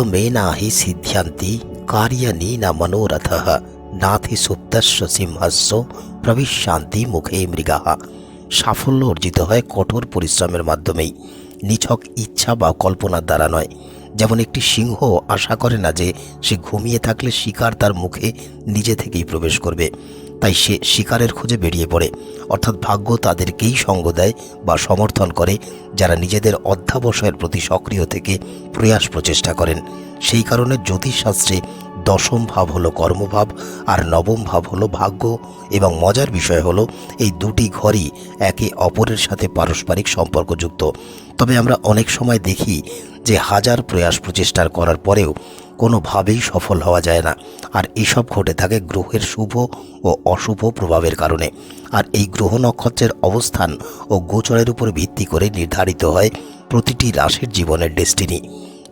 উদ্যমেনা হি সিদ্ধ্যান্তি কার্যানি না মনোরথ নাথি সুপ্তস্য সিংহস্য প্রবিশান্তি মুখে মৃগাহা সাফল্য অর্জিত হয় কঠোর পরিশ্রমের মাধ্যমেই। নিছক ইচ্ছা বা কল্পনার দ্বারা নয়। যেমন একটি সিংহ আশা করে না যে সে ঘুমিয়ে থাকলে শিকার তার মুখে নিজে থেকেই প্রবেশ করবে। তাই সে শিকারের খোঁজে বেরিয়ে পড়ে। অর্থাৎ ভাগ্য তাদেরকেই সঙ্গ দেয় বা সমর্থন করে যারা নিজেদের অধ্যাবসায়ের প্রতি সক্রিয় থেকে প্রয়াস প্রচেষ্টা করেন। সেই কারণে জ্যোতিষশাস্ত্রে দশম ভাব হলো কর্মভাব আর নবম ভাব হলো ভাগ্য এবং মজার বিষয় হলো এই দুটি ঘরই একে অপরের সাথে পারস্পরিক সম্পর্কযুক্ত। তবে আমরা অনেক সময় দেখি যে হাজার প্রয়াস প্রচেষ্টার করার পরেও কোনোভাবেই সফল হওয়া যায় না। আর এসব ঘটে থাকে গ্রহের শুভ ও অশুভ প্রভাবের কারণে। আর এই গ্রহ নক্ষত্রের অবস্থান ও গোচরের উপর ভিত্তি করে নির্ধারিত হয় প্রতিটি রাশির জীবনের ডেস্টিনি।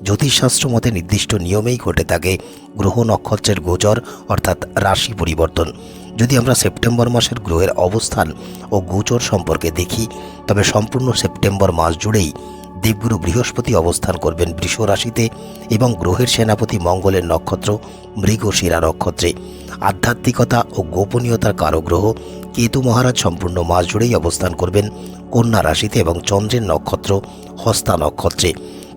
জ্যোতিষশাস্ত্র মতে নির্দিষ্ট নিয়মেই ঘটে থাকে গ্রহ নক্ষত্রের গোচর, অর্থাৎ রাশি পরিবর্তন। যদি আমরা সেপ্টেম্বর মাসের গ্রহের অবস্থান ও গোচর সম্পর্কে দেখি, তবে সম্পূর্ণ সেপ্টেম্বর মাস জুড়েই দেবগুরু বৃহস্পতি অবস্থান করবেন বৃষ রাশিতে এবং গ্রহের সেনাপতি মঙ্গলের নক্ষত্র মৃগশিরা নক্ষত্রে। আধ্যাত্মিকতা ও গোপনীয়তার কারক গ্রহ কেতু মহারাজ সম্পূর্ণ মাস জুড়েই অবস্থান করবেন কন্যা রাশিতে এবং চন্দ্রের নক্ষত্র হস্তা নক্ষত্রে।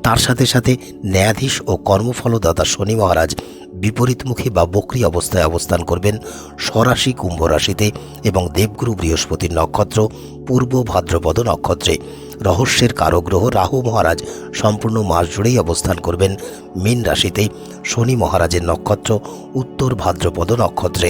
তার সাথে সাথে ন্যায়াধীশ ও কর্মফলদাতা শনি মহারাজ বিপরীতমুখী বা বক্রী অবস্থায় অবস্থান করবেন স্বরাশি কুম্ভ রাশিতে এবং দেবগুরু বৃহস্পতির নক্ষত্র, পূর্ব ভাদ্রপদ নক্ষত্রে। রহস্যের কারগ্রহ রাহু মহারাজ সম্পূর্ণ মাস জুড়েই অবস্থান করবেন মীন রাশিতে শনি মহারাজের নক্ষত্র, উত্তর ভাদ্রপদ নক্ষত্রে।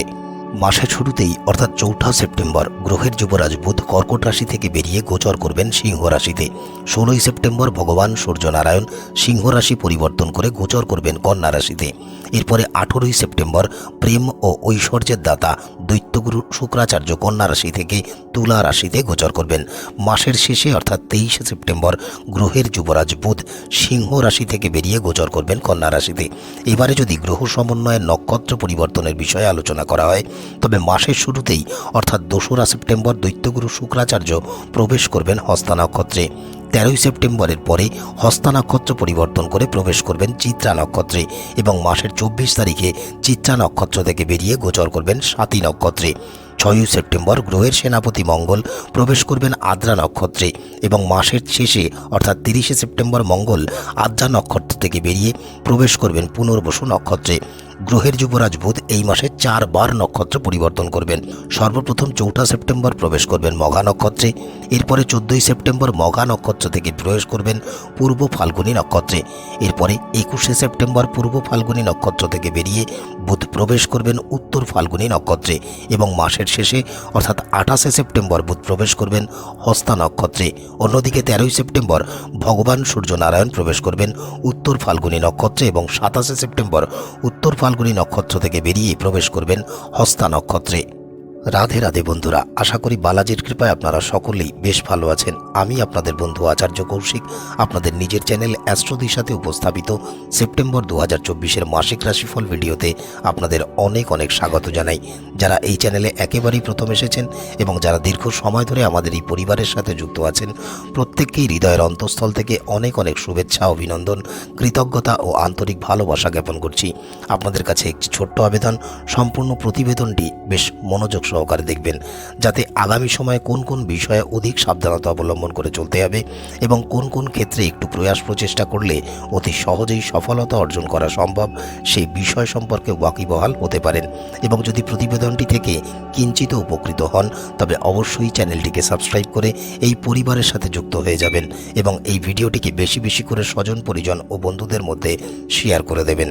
মাসের শুরুতেই, অর্থাৎ চৌঠা সেপ্টেম্বর, গ্রহের যুবরাজ বুধ কর্কট রাশি থেকে বেরিয়ে গোচর করবেন সিংহ রাশিতে। ষোলোই সেপ্টেম্বর, ভগবান সূর্যনারায়ণ সিংহ রাশি পরিবর্তন করে গোচর করবেন কন্যা রাশিতে। এরপরে আঠেরোই সেপ্টেম্বর, প্রেম ও ঐশ্বর্যের দাতা দৈত্যগুরু শুক্রাচার্য কন্যা রাশি থেকে তুলা রাশিতে গোচর করবেন। মাসের শেষে, অর্থাৎ তেইশে সেপ্টেম্বর, গ্রহের যুবরাজ বুধ সিংহ রাশি থেকে বেরিয়ে গোচর করবেন কন্যা রাশিতে। এবারে যদি গ্রহ সমন্বয়ের নক্ষত্র পরিবর্তনের বিষয়ে আলোচনা করা হয় তবে মাসের শুরুতেই, অর্থাৎ দোসরা সেপ্টেম্বর দৈত্যগুরু শুক্রাচার্য প্রবেশ করবেন হস্তা নক্ষত্রে। তেরোই সেপ্টেম্বরের পরে হস্তা নক্ষত্র পরিবর্তন করে প্রবেশ করবেন চিত্রা নক্ষত্রে এবং মাসের চব্বিশ তারিখে চিত্রা নক্ষত্র থেকে বেরিয়ে গোচর করবেন সাতী নক্ষত্রে। ছয়ই সেপ্টেম্বর গ্রহের সেনাপতি মঙ্গল প্রবেশ করবেন আদ্রা নক্ষত্রে এবং মাসের শেষে, অর্থাৎ তিরিশে সেপ্টেম্বর মঙ্গল আদ্রা নক্ষত্র থেকে বেরিয়ে প্রবেশ করবেন পুনর্বসু নক্ষত্রে। গ্রহের যুবরাজ বুধ এই মাসে চারবার নক্ষত্র পরিবর্তন করবেন। সর্বপ্রথম চৌঠা সেপ্টেম্বর প্রবেশ করবেন মঘা নক্ষত্রে, এরপরে চোদ্দোই সেপ্টেম্বর মঘা নক্ষত্র থেকে প্রবেশ করবেন পূর্ব ফাল্গুনী নক্ষত্রে। এরপরে একুশে সেপ্টেম্বর পূর্ব ফাল্গুনী নক্ষত্র থেকে বেরিয়ে বুধ প্রবেশ করবেন উত্তর ফাল্গুনী নক্ষত্রে এবং মাসের শেষে, অর্থাৎ আঠাশে সেপ্টেম্বর বুধ প্রবেশ করবেন হস্তা নক্ষত্রে। অন্যদিকে তেরোই সেপ্টেম্বর ভগবান সূর্যনারায়ণ প্রবেশ করবেন উত্তর ফাল্গুনি নক্ষত্রে এবং সাতাশে সেপ্টেম্বর উত্তর ফাল্গুনি নক্ষত্র থেকে বেরিয়ে প্রবেশ করবেন হস্তা নক্ষত্রে। রাধে রাধে বন্ধুরা, আশা করি বালাজির কৃপায় আপনারা সকলেই বেশ ভালো আছেন। আমি আপনাদের বন্ধু আচার্য কৌশিক, আপনাদের নিজের চ্যানেল অ্যাস্ট্রোদির সাথে উপস্থাপিত সেপ্টেম্বর দু হাজার মাসিক রাশিফল ভিডিওতে আপনাদের অনেক অনেক স্বাগত জানাই। যারা এই চ্যানেলে একেবারেই প্রথম এসেছেন এবং যারা দীর্ঘ সময় ধরে আমাদের এই পরিবারের সাথে যুক্ত আছেন, প্রত্যেককেই হৃদয়ের অন্তঃস্থল থেকে অনেক অনেক শুভেচ্ছা, অভিনন্দন, কৃতজ্ঞতা ও আন্তরিক ভালোবাসা জ্ঞাপন করছি। আপনাদের কাছে একটি ছোট্ট আবেদন, সম্পূর্ণ প্রতিবেদনটি বেশ মনোযোগ সহকারে দেখবেন, যাতে আগামী সময়ে কোন কোন বিষয়ে অধিক সাবধানতা অবলম্বন করে চলতে হবে এবং কোন কোন ক্ষেত্রে একটু প্রয়াস প্রচেষ্টা করলে অতি সহজেই সফলতা অর্জন করা সম্ভব, সেই বিষয় সম্পর্কে ওয়াকিবহাল হতে পারেন। এবং যদি প্রতিবেদনটি থেকে কিঞ্চিত উপকৃত হন, তবে অবশ্যই চ্যানেলটিকে সাবস্ক্রাইব করে এই পরিবারের সাথে যুক্ত হয়ে যাবেন এবং এই ভিডিওটিকে বেশি বেশি করে স্বজন পরিজন ও বন্ধুদের মধ্যে শেয়ার করে দেবেন।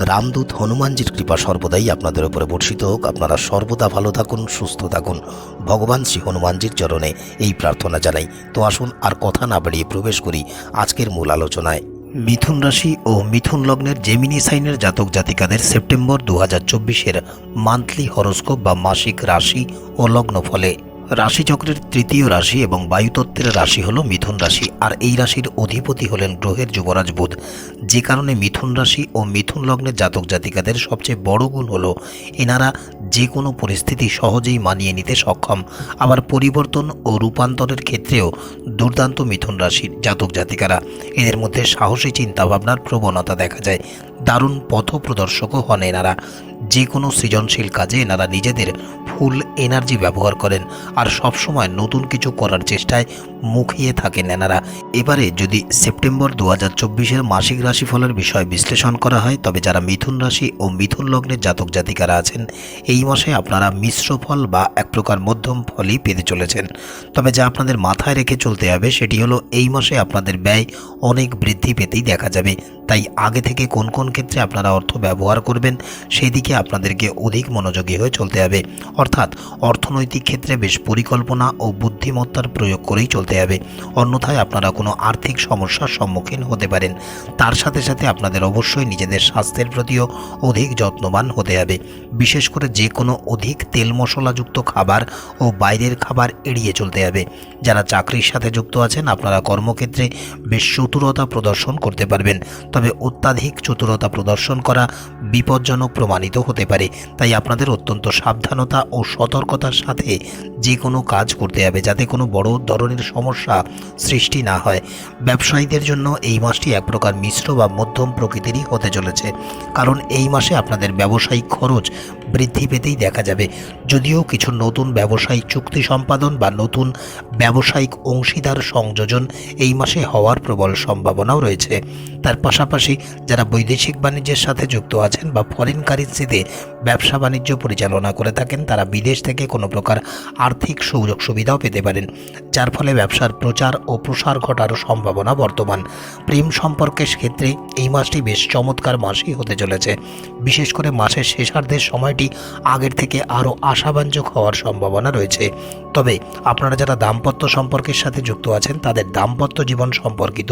রামদূত হনুমানজির কৃপা সর্বদাই আপনাদের উপরে বর্ষিত হোক। আপনারা সর্বদা ভালো থাকুন, সুস্থ থাকুন। ভগবান শ্রী হনুমানজির চরণে এই প্রার্থনা জানাই। তো আসুন আর কথা না বাড়িয়ে প্রবেশ করি আজকের মূল আলোচনায়। মিথুন রাশি ও মিথুন লগ্নের জেমিনি সাইনের জাতক জাতিকাদের সেপ্টেম্বর দু হাজার চব্বিশের মান্থলি হরস্কোপ বা মাসিক রাশি ও লগ্ন ফলে। রাশিচক্রের তৃতীয় রাশি এবং বায়ুতত্ত্বের রাশি হলো মিথুন রাশি, আর এই রাশির অধিপতি হলেন গ্রহের যুবরাজ বুধ। যে কারণে মিথুন রাশি ও মিথুন লগ্নের জাতক জাতিকাদের সবচেয়ে বড় গুণ হলো এনারা যে কোনো পরিস্থিতি সহজেই মানিয়ে নিতে সক্ষম। আবার পরিবর্তন ও রূপান্তরের ক্ষেত্রেও দুর্দান্ত মিথুন রাশির জাতক জাতিকারা। এদের মধ্যে সাহসী চিন্তাভাবনার প্রবণতা দেখা যায়। দারুণ পথ প্রদর্শকও হন এনারা। যে কোনো সৃজনশীল কাজে এনারা নিজেদের ফুল এনার্জি ব্যবহার করেন আর সবসময় নতুন কিছু করার চেষ্টায় মুখিয়ে থাকেন এনারা এবারে যদি সেপ্টেম্বর দু হাজার চব্বিশের মাসিক রাশিফলের বিষয় বিশ্লেষণ করা হয়, তবে যারা মিথুন রাশি ও মিথুন লগ্নের জাতক জাতিকারা আছেন, এই মাসে আপনারা মিশ্র ফল বা এক প্রকার মধ্যম ফলই পেতে চলেছেন। তবে যা আপনাদের মাথায় রেখে চলতে হবে, সেটি হলো এই মাসে আপনাদের ব্যয় অনেক বৃদ্ধি পেতেই দেখা যাবে। তাই আগে থেকে কোন কোন ক্ষেত্রে আপনারা অর্থ ব্যবহার করবেন, সেদিকে আপনাদেরকে অধিক মনোযোগী হয়ে চলতে হবে। অর্থাৎ অর্থনৈতিক ক্ষেত্রে বেশ পরিকল্পনা ও বুদ্ধিমত্তার প্রয়োগ করেই চলতে হবে। অন্যথায় আপনারা কোনো আর্থিক সমস্যার সম্মুখীন হতে পারেন। তার সাথে সাথে আপনাদের অবশ্যই নিজেদের স্বাস্থ্যের প্রতিও অধিক যত্নবান হতে হবে। বিশেষ করে যে কোনো অধিক তেল মশলাযুক্ত খাবার ও বাইরের খাবার এড়িয়ে চলতে হবে। যারা চাকরির সাথে যুক্ত আছেন, আপনারা কর্মক্ষেত্রে বেশ চতুরতা প্রদর্শন করতে পারবেন। তবে অত্যাধিক চতুরতা প্রদর্শন করা বিপজ্জনক প্রমাণিত হতে পারে। তাই আপনাদের অত্যন্ত সাবধানতা ও সতর্কতার সাথে যে কোনো কাজ করতে হবে যাতে কোনো বড় ধরনের সমস্যা সৃষ্টি না হয়। ব্যবসায়ীদের জন্য এই মাসটি এক প্রকার মিশ্র বা মধ্যম প্রকৃতিরই হতে চলেছে। কারণ এই মাসে আপনাদের ব্যবসায়িক খরচ বৃদ্ধি পেতেই দেখা যাবে। যদিও কিছু নতুন ব্যবসায়িক চুক্তি সম্পাদন বা নতুন ব্যবসায়িক অংশীদার সংযোজন এই মাসে হওয়ার প্রবল সম্ভাবনাও রয়েছে। তার পাশাপাশি যারা বৈদেশিক বাণিজ্যের সাথে যুক্ত আছেন বা ফরেন কারেন্সিতে ব্যবসা বাণিজ্য পরিচালনা করে থাকেন, তারা বিদেশ থেকে কোনো প্রকার আর্থিক সুযোগ সুবিধাও পেতে পারেন, যার ফলে ব্যবসার প্রচার ও প্রসার ঘটারও সম্ভাবনা বর্তমান। প্রেম সম্পর্কের ক্ষেত্রে এই মাসটি বেশ চমৎকার মাসই হতে চলেছে। বিশেষ করে মাসের শেষার্ধের সময়টি আগের থেকে আরও আশাব্যঞ্জক হওয়ার সম্ভাবনা রয়েছে। তবে আপনারা যারা দাম্পত্য সম্পর্কের সাথে যুক্ত আছেন, তাদের দাম্পত্য জীবন সম্পর্কিত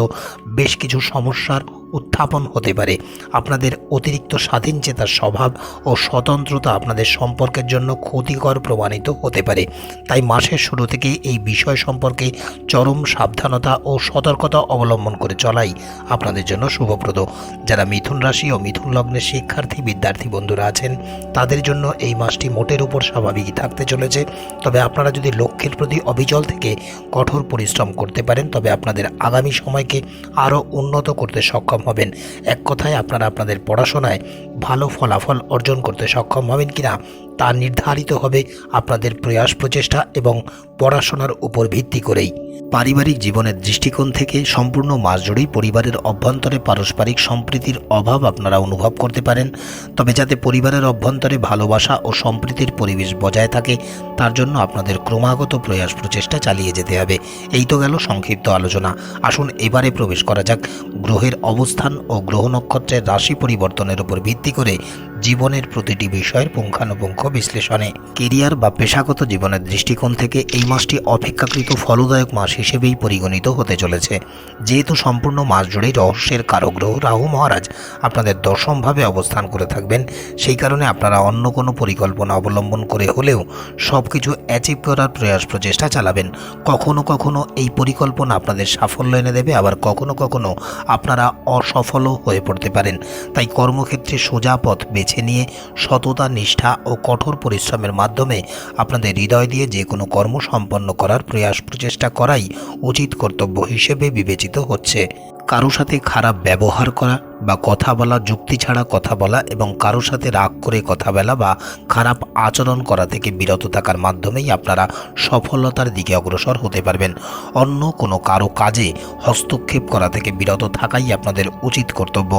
বেশ কিছু সমস্যার উত্থাপন হতে পারে। আপনাদের অতিরিক্ত স্বাধীন চেতার স্বভাব ও স্বতন্ত্রতা আপনাদের সম্পর্কের জন্য ক্ষতিকর প্রমাণিত হতে পারে। তাই মাসের শুরু থেকে এই বিষয় সম্পর্কে চরম সাবধানতা ও সতর্কতা অবলম্বন করে চলাই আপনাদের জন্য শুভপ্রদ। যারা মিথুন রাশি ও মিথুন লগ্নের শিক্ষার্থী, বিদ্যার্থী বন্ধুরা আছেন, তাদের জন্য এই মাসটি মোটের উপর স্বাভাবিকই থাকতে চলেছে। তবে আপনারা যদি লক্ষ্যের প্রতি অবিচল থেকে কঠোর পরিশ্রম করতে পারেন, তবে আপনাদের আগামী সময়কে আরও উন্নত করতে সক্ষম হবেন। এক কথায় আপনারা আপনাদের পড়াশোনায় ভালো ফলাফল অর্জন করতে সক্ষম হবেন কিনা তা নির্ধারিত হবে আপনাদের প্রয়াস প্রচেষ্টা এবং পড়াশোনার উপর ভিত্তি করেই। পারিবারিক জীবনের দৃষ্টিকোণ থেকে সম্পূর্ণ মাস জুড়েই পরিবারের অভ্যন্তরে পারস্পরিক সম্প্রীতির অভাব আপনারা অনুভব করতে পারেন। তবে যাতে পরিবারের অভ্যন্তরে ভালোবাসা ও সম্প্রীতির পরিবেশ বজায় থাকে, তার জন্য আপনাদের ক্রমাগত প্রয়াস প্রচেষ্টা চালিয়ে যেতে হবে। এই তো গেল সংক্ষিপ্ত আলোচনা। আসুন এবারে প্রবেশ করা যাক। গ্রহের অবস্থান ও গ্রহ নক্ষত্রের রাশি পরিবর্তনের উপর ভিত্তি করে জীবনের প্রতিটি বিষয়ের পুঙ্খানুপুঙ্খ বিশ্লেষণে। কেরিয়ার বা পেশাগত জীবনের দৃষ্টিকোণ থেকে এই মাসটি অপেক্ষাকৃত ফলদায়ক মাস হিসেবেই পরিগণিত হতে চলেছে। যেহেতু সম্পূর্ণ মাস জুড়েই রহস্যের কারগ্রহ রাহু মহারাজ আপনাদের দশমভাবে অবস্থান করে থাকবেন। সেই কারণে আপনারা অন্য কোনো পরিকল্পনা অবলম্বন করে হলেও সব কিছু অ্যাচিভ করার প্রয়াস প্রচেষ্টা চালাবেন। কখনো কখনো এই পরিকল্পনা আপনাদের সাফল্য এনে দেবে, আবার কখনো কখনো আপনারা অসফলও হয়ে পড়তে পারেন। তাই কর্মক্ষেত্রে সোজা পথ বেছে নিয়ে সততা, নিষ্ঠা ও কঠোর পরিশ্রমের মাধ্যমে আপনাদের হৃদয় দিয়ে যে কোনো কর্ম সম্পন্ন করার প্রয়াস প্রচেষ্টা করাই উচিত কর্তব্য হিসেবে বিবেচিত হচ্ছে। কারও সাথে খারাপ ব্যবহার করা বা কথা বলা, যুক্তি ছাড়া কথা বলা এবং কারও সাথে রাগ করে কথা বলা বা খারাপ আচরণ করা থেকে বিরত থাকার মাধ্যমেই আপনারা সফলতার দিকে অগ্রসর হতে পারবেন। অন্য কোনো কারও কাজে হস্তক্ষেপ করা থেকে বিরত থাকাই আপনাদের উচিত কর্তব্য।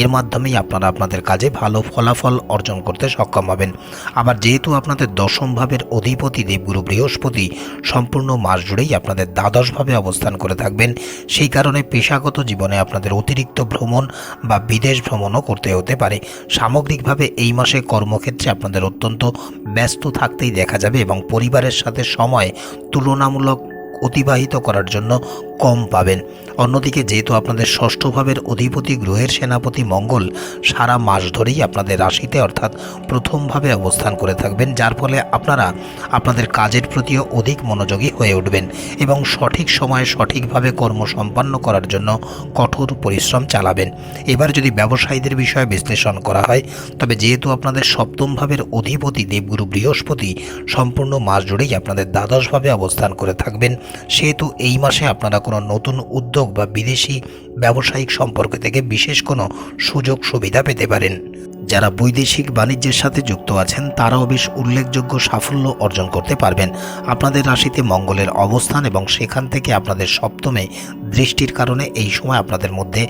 এর মাধ্যমেই আপনারা আপনাদের কাজে ভালো ফলাফল অর্জন করতে সক্ষম হবেন। আবার যেহেতু আপনাদের দশম ভাবের অধিপতি দেবগুরু বৃহস্পতি সম্পূর্ণ মাস জুড়েই আপনাদের দ্বাদশভাবে অবস্থান করে থাকবেন, সেই কারণে পেশাগত জীবনে আপনাদের অতিরিক্ত ভ্রমণ বা বিদেশ ভ্রমণও করতে হতে পারে। সামগ্রিকভাবে এই মাসে কর্মক্ষেত্রে আপনাদের অত্যন্ত ব্যস্ত থাকতেই দেখা যাবে এবং পরিবারের সাথে সময় তুলনামূলক অতিবাহিত করার জন্য কম পাবেন। অন্যদিকে যেহেতু আপনাদের ষষ্ঠ ভাবের অধিপতি গ্রহের সেনাপতি মঙ্গল সারা মাস ধরেই আপনাদের রাশিতে অর্থাৎ প্রথমভাবে অবস্থান করে থাকবেন, যার ফলে আপনারা আপনাদের কাজের প্রতিও অধিক মনোযোগী হয়ে উঠবেন এবং সঠিক সময়ে সঠিকভাবে কর্ম সম্পন্ন করার জন্য কঠোর পরিশ্রম চালাবেন। এবার যদি ব্যবসায়ীদের বিষয়ে বিশ্লেষণ করা হয়, তবে যেহেতু আপনাদের সপ্তম ভাবের অধিপতি দেবগুরু বৃহস্পতি সম্পূর্ণ মাস জুড়েই আপনাদের দ্বাদশভাবে অবস্থান করে থাকবেন সেহেতু এই মাসে আপনারা কোনো নতুন উদ্যোগ বা বিদেশি ব্যবসায়িক সম্পর্ক থেকে বিশেষ কোনো সুযোগ সুবিধা পেতে পারেন। যারা বৈদেশিক বাণিজ্যের সাথে যুক্ত আছেন, তারাও বেশ উল্লেখযোগ্য সাফল্য অর্জন করতে পারবেন। আপনাদের রাশিতে মঙ্গলের অবস্থান এবং সেখান থেকে আপনাদের সপ্তমে দৃষ্টির কারণে এই সময় আপনাদের মধ্যে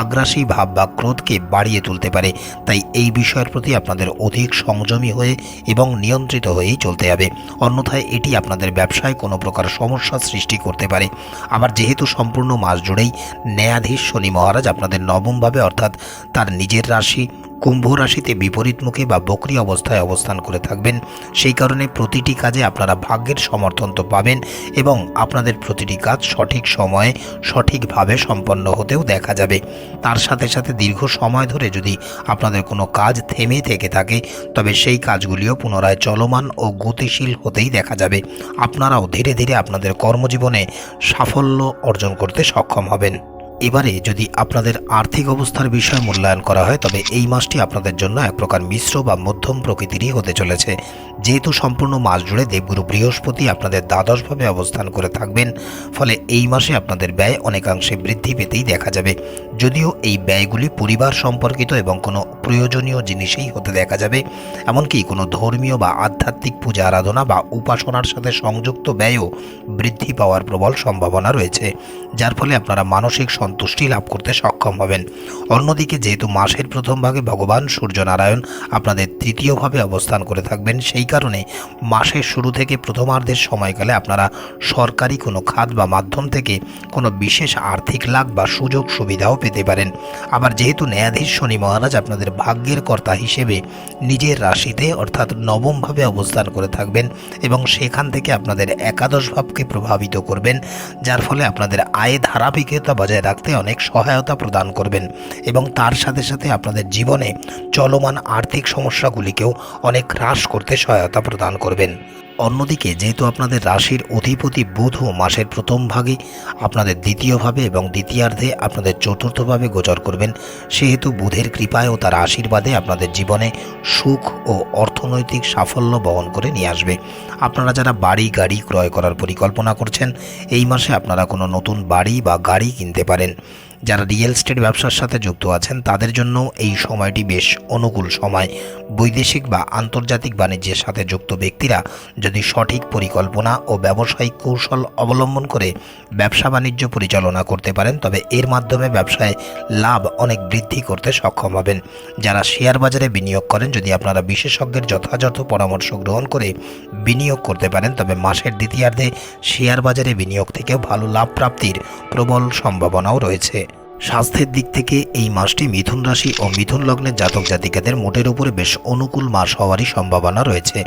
আগ্রাসী ভাব বা ক্রোধকে বাড়িয়ে তুলতে পারে। তাই এই বিষয়ের প্রতি আপনাদের অধিক সংযমী হয়ে এবং নিয়ন্ত্রিত হয়েই চলতে হবে। অন্যথায় এটি আপনাদের ব্যবসায় কোনো প্রকার সমস্যা সৃষ্টি করতে পারে। আবার যেহেতু সম্পূর্ণ মাস জুড়েই ন্যায়াধীশ শনি মহারাজ আপনাদের নবমভাবে অর্থাৎ তার নিজের রাশি কুম্ভ রাশিতে বিপরীতমুখী বা বকরি অবস্থায় অবস্থান করে থাকবেন। সেই কারণে প্রতিটি কাজে আপনারা ভাগ্যের সমর্থন তো পাবেন এবং আপনাদের প্রতিটি কাজ সঠিক সময়ে সঠিকভাবে সম্পন্ন হতেও দেখা যাবে। তার সাথে সাথে দীর্ঘ সময় ধরে যদি আপনাদের কোনো কাজ থেমে থেকে থাকে, তবে সেই কাজগুলিও পুনরায় চলমান ও গতিশীল হতেই দেখা যাবে। আপনারাও ধীরে ধীরে আপনাদের কর্মজীবনে সাফল্য অর্জন করতে সক্ষম হবেন। এবারে যদি আপনাদের আর্থিক অবস্থার বিষয় মূল্যায়ন করা হয়, তবে এই মাসটি আপনাদের জন্য এক প্রকার মিশ্র বা মধ্যম প্রকৃতিরই হতে চলেছে। যেহেতু সম্পূর্ণ মাস জুড়ে দেবগুরু বৃহস্পতি আপনাদের দ্বাদশভাবে অবস্থান করে থাকবেন, ফলে এই মাসে আপনাদের ব্যয় অনেকাংশে বৃদ্ধি পেতেই দেখা যাবে। যদিও এই ব্যয়গুলি পরিবার সম্পর্কিত এবং কোনো প্রয়োজনীয় জিনিসেই হতে দেখা যাবে, এমনকি কোনো ধর্মীয় বা আধ্যাত্মিক পূজা আরাধনা বা উপাসনার সাথে সংযুক্ত ব্যয়ও বৃদ্ধি পাওয়ার প্রবল সম্ভাবনা রয়েছে, যার ফলে আপনারা মানসিক সন্তুষ্টি লাভ করতে সক্ষম হবেন। অন্যদিকে যেহেতু মাসের প্রথম ভাগে ভগবান সূর্যনারায়ণ আপনাদের তৃতীয়ভাবে অবস্থান করে থাকবেন, সেই কারণে মাসের শুরু থেকে প্রথমার্ধের সময়কালে আপনারা সরকারি কোনো খাত বা মাধ্যম থেকে কোনো বিশেষ আর্থিক লাভ বা সুযোগ সুবিধাও পেতে পারেন। আবার যেহেতু ন্যায়াধীশ শনি মহারাজ আপনাদের ভাগ্যের কর্তা হিসেবে নিজের রাশিতে অর্থাৎ নবমভাবে অবস্থান করে থাকবেন এবং সেখান থেকে আপনাদের একাদশ ভাবকে প্রভাবিত করবেন, যার ফলে আপনাদের আয়ে ধারাবাহিকতা বজায় রাখতে অনেক সহায়তা প্রদান করবেন এবং তার সাথে সাথে আপনাদের জীবনে চলমান আর্থিক সমস্যাগুলিকেও অনেক হ্রাস করতে সহায়তা প্রদান করবেন। অন্যদিকে, যেহেতু আপনাদের রাশির অধিপতি বুধও মাসের প্রথম ভাগে আপনাদের দ্বিতীয়ভাবে এবং দ্বিতীয়ার্ধে আপনাদের চতুর্থভাবে গোচর করবেন, সেহেতু বুধের কৃপায় ও তার আশীর্বাদে আপনাদের জীবনে সুখ ও অর্থনৈতিক সাফল্য বহন করে নিয়ে আসবে। আপনারা যারা বাড়ি, গাড়ি ক্রয় করার পরিকল্পনা করছেন, এই মাসে আপনারা কোনো নতুন বাড়ি বা গাড়ি কিনতে পারেন। যারা রিয়েল এস্টেট ব্যবসার সাথে যুক্ত আছেন, তাদের জন্য এই সময়টি বেশ অনুকূল সময়। বৈদেশিক বা আন্তর্জাতিক বাণিজ্যের সাথে যুক্ত ব্যক্তিরা যদি সঠিক পরিকল্পনা ও ব্যবসায়িক কৌশল অবলম্বন করে ব্যবসা বাণিজ্য পরিচালনা করতে পারেন, তবে এর মাধ্যমে ব্যবসায় লাভ অনেক বৃদ্ধি করতে সক্ষম হবেন। যারা শেয়ার বাজারে বিনিয়োগ করেন, যদি আপনারা বিশেষজ্ঞের যথাযথ পরামর্শ গ্রহণ করে বিনিয়োগ করতে পারেন, তবে মাসের দ্বিতীয়ার্ধে শেয়ার বাজারে বিনিয়োগ থেকেও ভালো লাভ প্রাপ্তির প্রবল সম্ভাবনাও রয়েছে। স্বাস্থ্যের দিক থেকে এই মাসটি মিথুন রাশি ও মিথুন লগ্নের জাতক জাতিকাদের মোটের উপরে বেশ অনুকূল মাস হওয়ারই সম্ভাবনা রয়েছে।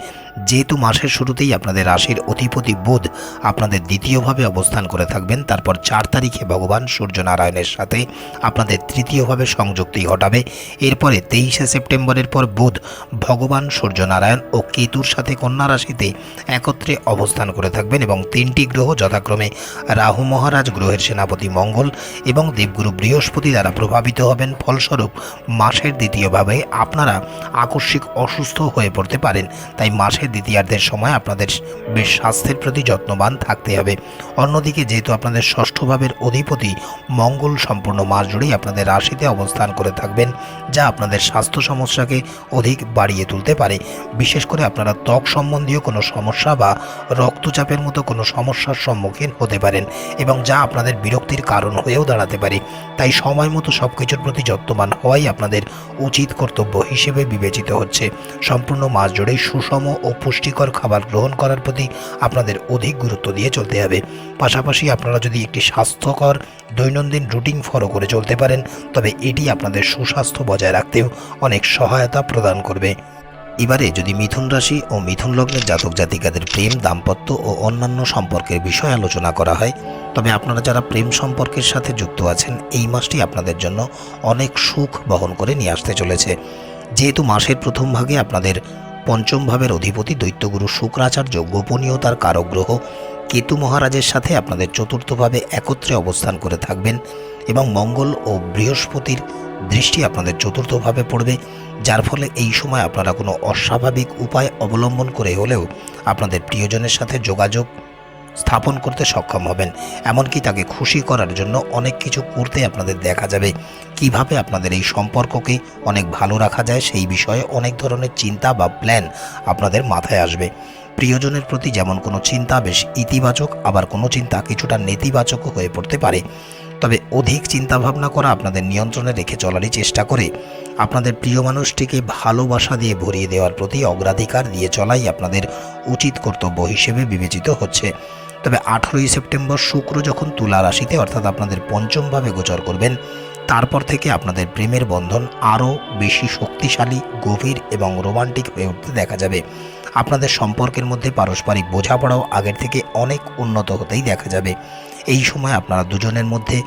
যেহেতু মাসের শুরুতেই আপনাদের রাশির অধিপতি বুধ আপনাদের দ্বিতীয়ভাবে অবস্থান করে থাকবেন, তারপর চার তারিখে ভগবান সূর্যনারায়ণের সাথে আপনাদের তৃতীয়ভাবে সংযুক্তি ঘটাবে। এরপরে তেইশে সেপ্টেম্বরের পর বুধ ভগবান সূর্যনারায়ণ ও কেতুর সাথে কন্যা রাশিতে একত্রে অবস্থান করে থাকবেন এবং তিনটি গ্রহ যথাক্রমে রাহু মহারাজ, গ্রহের সেনাপতি মঙ্গল এবং দেবগুরু বৃহস্পতি দ্বারা প্রভাবিত হবেন। ফলস্বরূপ, মাসের দ্বিতীয়ভাবে আপনারা আকস্মিক অসুস্থ হয়ে পড়তে পারেন। তাই মাসের দ্বিতীয়ার্ধের সময় আপনাদের বেশ স্বাস্থ্যের প্রতি যত্নবান থাকতে হবে। অন্যদিকে, যেহেতু আপনাদের ষষ্ঠ ভাবের অধিপতি মঙ্গল সম্পূর্ণ মাস জুড়েই আপনাদের রাশিতে অবস্থান করে থাকবেন, যা আপনাদের স্বাস্থ্য সমস্যাকে অধিক বাড়িয়ে তুলতে পারে। বিশেষ করে আপনারা ত্বক সম্বন্ধীয় কোনো সমস্যা বা রক্তচাপের মতো কোনো সমস্যার সম্মুখীন হতে পারেন এবং যা আপনাদের বিরক্তির কারণ হয়েও দাঁড়াতে পারে। তাই সময় মতো সব কিছুর প্রতি যত্নবান হওয়াই আপনাদের উচিত কর্তব্য হিসেবে বিবেচিত হচ্ছে। সম্পূর্ণ মাস জুড়েই সুষম ও পুষ্টিকর খাবার গ্রহণ করার প্রতি আপনাদের অধিক গুরুত্ব দিয়ে চলতে হবে। পাশাপাশি আপনারা যদি একটি স্বাস্থ্যকর দৈনন্দিন রুটিন ফলো করে চলতে পারেন, তবে এটি আপনাদের সুস্বাস্থ্য বজায় রাখতেও অনেক সহায়তা প্রদান করবে। এবারে যদি মিথুন রাশি ও মিথুন লগ্নের জাতক জাতিকাদের প্রেম, দাম্পত্য ও অন্যান্য সম্পর্কের বিষয় আলোচনা করা হয়, তবে আপনারা যারা প্রেম সম্পর্কের সাথে যুক্ত আছেন, এই মাসটি আপনাদের জন্য অনেক সুখ বহন করে নিয়ে আসতে চলেছে। যেহেতু মাসের প্রথম ভাগে আপনাদের পঞ্চম ভাবের অধিপতি দৈত্যগুরু শুক্রাচার্য গোপনীয়তার কারক গ্রহ, কেতু মহারাজের সাথে আপনাদের চতুর্থভাবে একত্রে অবস্থান করে থাকবেন এবং মঙ্গল ও বৃহস্পতির দৃষ্টি আপনাদের চতুর্থভাবে পড়বে, যার ফলে এই সময় আপনারা কোনো অস্বাভাবিক উপায় অবলম্বন করে হলেও আপনাদের প্রিয়জনের সাথে যোগাযোগ স্থাপন করতে সক্ষম হবেন। এমনকি তাকে খুশি করার জন্য অনেক কিছু করতে আপনাদের দেখা যাবে। কীভাবে আপনাদের এই সম্পর্ককে অনেক ভালো রাখা যায় সেই বিষয়ে অনেক ধরনের চিন্তা বা প্ল্যান আপনাদের মাথায় আসবে। প্রিয়জনের প্রতি যেমন কোনো চিন্তা বেশ ইতিবাচক, আবার কোনো চিন্তা কিছুটা নেতিবাচকও হয়ে পড়তে পারে। তবে অধিক চিন্তাভাবনা করা আপনাদের নিয়ন্ত্রণে রেখে চলারই চেষ্টা করে আপনাদের প্রিয় মানুষটিকে ভালোবাসা দিয়ে ভরিয়ে দেওয়ার প্রতি অগ্রাধিকার দিয়ে চলাই আপনাদের উচিত কর্তব্য হিসেবে বিবেচিত হচ্ছে। তবে আঠেরোই সেপ্টেম্বর শুক্র যখন তুলা রাশিতে অর্থাৎ আপনাদের পঞ্চমভাবে গোচর করবেন, তারপর থেকে আপনাদের প্রেমের বন্ধন আরও বেশি শক্তিশালী, গভীর এবং রোমান্টিক হয়ে উঠতে দেখা যাবে। আপনাদের সম্পর্কের মধ্যে পারস্পরিক বোঝাপড়াও আগের থেকে অনেক উন্নত হতেই দেখা যাবে। এই সময় আপনারা দুজনের মধ্যে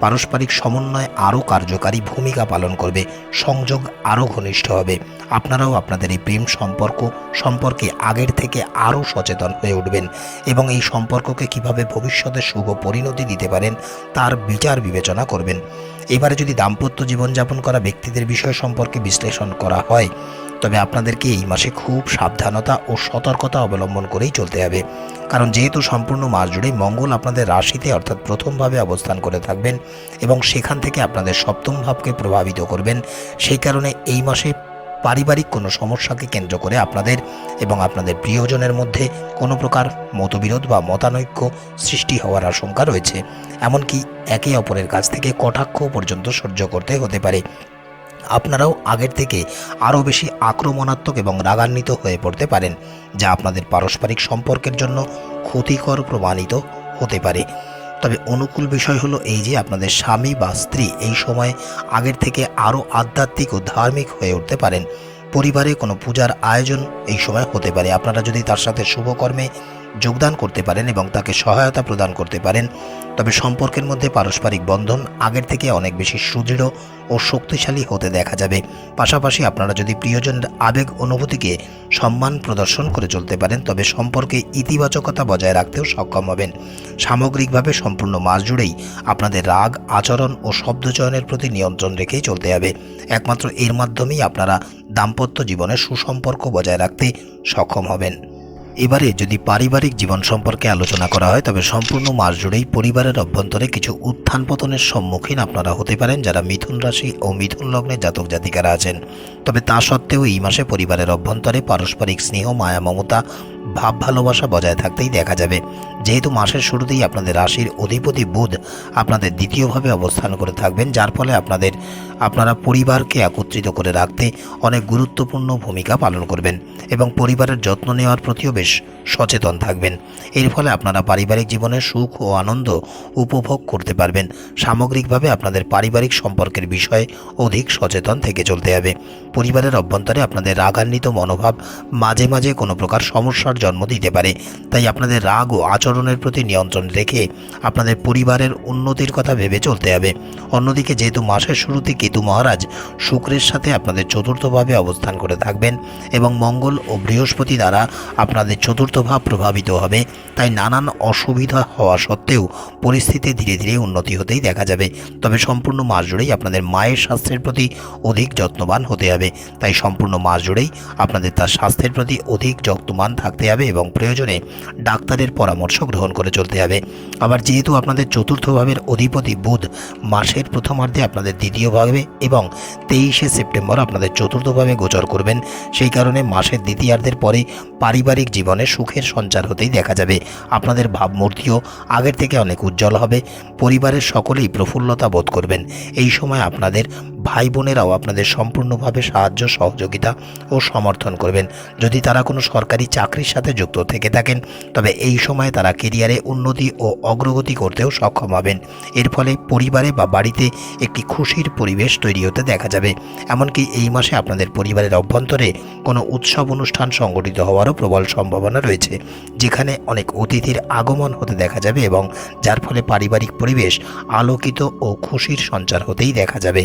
পারস্পরিক সমন্বয় আরও কার্যকারী ভূমিকা পালন করবে, সংযোগ আরও ঘনিষ্ঠ হবে। আপনারাও আপনাদের এই প্রেম সম্পর্ক সম্পর্কে আগের থেকে আরও সচেতন হয়ে উঠবেন এবং এই সম্পর্ককে কীভাবে ভবিষ্যতে শুভ পরিণতি দিতে পারেন তার বিচার বিবেচনা করবেন। এবারে যদি দাম্পত্য জীবনযাপন করা ব্যক্তিদের বিষয় সম্পর্কে বিশ্লেষণ করা হয় তবে আপনাদেরকে এই মাসে খুব সাবধানতা ও সতর্কতা অবলম্বন করেই চলতে হবে। কারণ যেহেতু সম্পূর্ণ মাস জুড়েই মঙ্গল আপনাদের রাশিতে অর্থাৎ প্রথমভাবে অবস্থান করে থাকবেন এবং সেখান থেকে আপনাদের সপ্তম ভাবকে প্রভাবিত করবেন, সেই কারণে এই মাসে পারিবারিক কোনো সমস্যাকে কেন্দ্র করে আপনাদের এবং আপনাদের প্রিয়জনের মধ্যে কোনো প্রকার মতবিরোধ বা মতানৈক্য সৃষ্টি হওয়ার আশঙ্কা রয়েছে। এমনকি একে অপরের কাছ থেকে কটাক্ষ পর্যন্ত সহ্য করতে হতে পারে। আপনারাও আগের থেকে আরও বেশি আক্রমণাত্মক এবং রাগান্বিত হয়ে পড়তে পারেন, যা আপনাদের পারস্পরিক সম্পর্কের জন্য ক্ষতিকর প্রমাণিত হতে পারে। তবে অনুকূল বিষয় হলো এই যে আপনাদের স্বামী বা স্ত্রী এই সময় আগের থেকে আরও আধ্যাত্মিক ও ধার্মিক হয়ে উঠতে পারেন। পরিবারে কোনো পূজার আয়োজন এই সময় হতে পারে। আপনারা যদি তার সাথে শুভকর্মে যোগদান করতে পারেন এবং তাকে সহায়তা প্রদান করতে পারেন। তবে সম্পর্কের মধ্যে পারস্পরিক বন্ধন আগের থেকে অনেক বেশি সুদৃঢ় ও শক্তিশালী হতে দেখা যাবে। পাশাপাশি আপনারা যদি প্রিয়জনের আবেগ অনুভূতিকে সম্মান প্রদর্শন করে চলতে পারেন, তবে সম্পর্কে ইতিবাচকতা বজায় রাখতেও সক্ষম হবেন। সামগ্রিকভাবে সম্পূর্ণ মাস জুড়েই আপনাদের রাগ, আচরণ ও শব্দচয়নের প্রতি নিয়ন্ত্রণ রেখেই চলতে হবে। একমাত্র এর মাধ্যমেই আপনারা দাম্পত্য জীবনে সুসম্পর্ক বজায় রাখতে সক্ষম হবেন। এবারে যদি পারিবারিক জীবন সম্পর্কে আলোচনা করা হয়, তবে সম্পূর্ণ মাস জুড়েই পরিবারের অভ্যন্তরে কিছু উত্থান পতনের সম্মুখীন আপনারা হতে পারেন যারা মিথুন রাশি ও মিথুন লগ্নে জাতক জাতিকারা আছেন। তবে তা সত্ত্বেও এই মাসে পরিবারের অভ্যন্তরে পারস্পরিক স্নেহ, মায়া, মমতা, ভাব, ভালোবাসা বজায় থাকতেই দেখা যাবে। যেহেতু মাসের শুরুতেই আপনাদের রাশির অধিপতি বুধ আপনাদের দ্বিতীয়ভাবে অবস্থান করে থাকবেন, যার ফলে আপনাদের, আপনারা পরিবারকে একত্রিত করে রাখতে অনেক গুরুত্বপূর্ণ ভূমিকা পালন করবেন এবং পরিবারের যত্ন নেওয়ার প্রতিও বেশ সচেতন থাকবেন। এর ফলে আপনারা পারিবারিক জীবনে সুখ ও আনন্দ উপভোগ করতে পারবেন। সামগ্রিকভাবে আপনাদের পারিবারিক সম্পর্কের বিষয়ে অধিক সচেতন থেকে চলতে হবে। পরিবারের অভ্যন্তরে আপনাদের রাগান্বিত মনোভাব মাঝে মাঝে কোনো প্রকার সমস্যার জন্ম দিতে পারে। তাই আপনাদের রাগ ও আচরণের প্রতি নিয়ন্ত্রণ রেখে আপনাদের পরিবারের উন্নতির কথা ভেবে চলতে হবে। অন্যদিকে যেহেতু মাসের শুরুতে কেতু মহারাজ শুক্রের সাথে আপনাদের চতুর্থভাবে অবস্থান করে থাকবেন এবং মঙ্গল ও বৃহস্পতি দ্বারা আপনাদের চতুর্থ ভাব প্রভাবিত হবে, তাই নানান অসুবিধা হওয়া সত্ত্বেও পরিস্থিতি ধীরে ধীরে উন্নতি হতেই দেখা যাবে। তবে সম্পূর্ণ মাস জুড়েই আপনাদের মায়ের স্বাস্থ্যের প্রতি অধিক যত্নবান হতে হবে। তাই সম্পূর্ণ মাস জুড়েই আপনাদের তার স্বাস্থ্যের প্রতি অধিক যত্নবান থাকতে হবে এবং প্রয়োজনে ডাক্তারের পরামর্শ গ্রহণ করে চলতে হবে। আবার যেহেতু আপনাদের চতুর্থ ভাবের অধিপতি বুধ মাসের প্রথমার্ধে আপনাদের দ্বিতীয় ভাবে এবং তেইশে সেপ্টেম্বর আপনাদের চতুর্থভাবে গোচর করবেন, সেই কারণে মাসের দ্বিতীয়ার্ধের পরে পারিবারিক জীবনে সুখের সঞ্চার হতেই দেখা যাবে। আপনাদের ভাবমূর্তিও আগের থেকে অনেক উজ্জ্বল হবে। পরিবারের সকলেই প্রফুল্লতা বোধ করবেন। এই সময় আপনাদের ভাই বোনেরাও আপনাদের সম্পূর্ণভাবে সাহায্য, সহযোগিতা ও সমর্থন করবেন। যদি তারা কোনো সরকারি চাকরির সাথে যুক্ত থেকে থাকেন, তবে এই সময় তারা কেরিয়ারে উন্নতি ও অগ্রগতি করতেও সক্ষম হবেন। এর ফলে পরিবারে বা বাড়িতে একটি খুশির পরিবেশ তৈরি হতে দেখা যাবে। এমনকি এই মাসে আপনাদের পরিবারের অভ্যন্তরে কোনো উৎসব অনুষ্ঠান সংগঠিত হওয়ারও প্রবল সম্ভাবনা রয়েছে, যেখানে অনেক অতিথির আগমন হতে দেখা যাবে এবং যার ফলে পারিবারিক পরিবেশ আলোকিত ও খুশির সঞ্চার হতেই দেখা যাবে।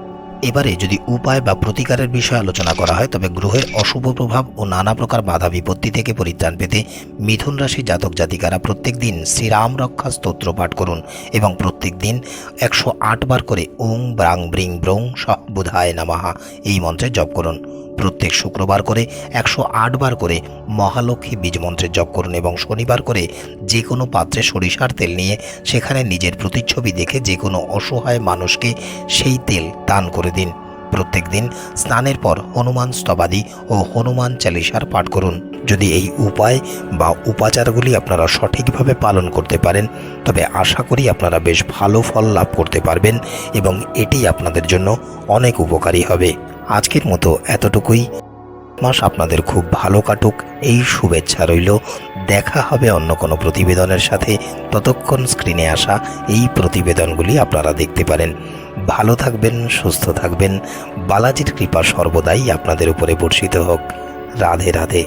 এবারে যদি উপায় বা প্রতিকারের বিষয়ে আলোচনা করা হয়, তবে গ্রহের অশুভ প্রভাব ও নানা প্রকার বাধা বিপত্তি থেকে পরিত্রাণ পেতে মিথুন রাশি জাতক জাতিকারা প্রত্যেক দিন শ্রীরাম রক্ষা স্তোত্র পাঠ করুন এবং প্রত্যেক দিন একশো আট বার করে ওং ব্রাং ব্রিং ব্রং স বুধায় নামাহা এই মন্ত্রে জপ করুন। প্রত্যেক শুক্রবার করে একশো বার করে মহালক্ষ্মী বীজ মন্ত্রের জপ করুন এবং শনিবার করে যে কোনো পাত্রে সরিষার তেল নিয়ে সেখানে নিজের প্রতিচ্ছবি দেখে যে কোনো অসহায় মানুষকে সেই তেল দান করে দিন। প্রত্যেক দিন স্নানের পর হনুমান স্তবাদি ও হনুমান চালিসার পাঠ করুন। যদি এই উপায় বা উপাচারগুলি আপনারা সঠিকভাবে পালন করতে পারেন, তবে আশা করি আপনারা বেশ ভালো ফল লাভ করতে পারবেন এবং এটি আপনাদের জন্য অনেক উপকারী হবে। আজকের মতো এতটুকুই। মাস আপনাদের খুব ভালো কাটুক। এই শুভেচ্ছা রইল দেখা হবে অন্য কোনো প্রতিবেদনের সাথে। ততক্ষণ স্ক্রিনে আসা এই প্রতিবেদনগুলি আপনারা দেখতে পারেন। ভালো থাকবেন, সুস্থ থাকবেন। বালাজির কৃপা সর্বদাই আপনাদের উপরে বর্ষিত হোক। রাধে রাধে।